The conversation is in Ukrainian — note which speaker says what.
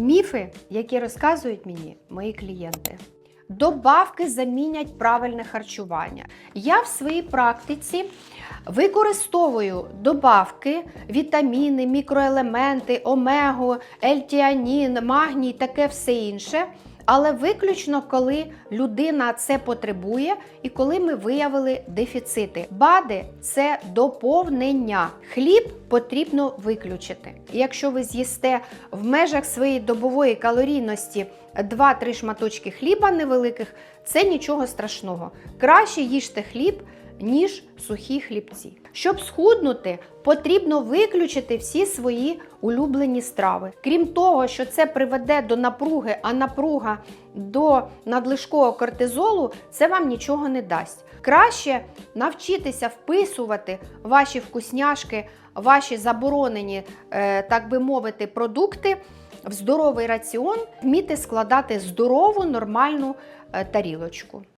Speaker 1: Міфи, які розказують мені мої клієнти. Добавки замінять правильне харчування. Я в своїй практиці використовую добавки, вітаміни, мікроелементи, омегу, ельтіанін, магній, таке все інше. Але виключно коли людина це потребує і коли ми виявили дефіцити. БАДи це доповнення. Хліб потрібно виключити. Якщо ви з'їсте в межах своєї добової калорійності 2-3 шматочки хліба невеликих, це нічого страшного. Краще їжте хліб, ніж сухі хлібці. Щоб схуднути, потрібно виключити всі свої улюблені страви. Крім того, що це приведе до напруги, а напруга до надлишкового кортизолу, це вам нічого не дасть. Краще навчитися вписувати ваші вкусняшки, ваші заборонені, е, так би мовити, продукти в здоровий раціон, вміти складати здорову, нормальну е, тарілочку.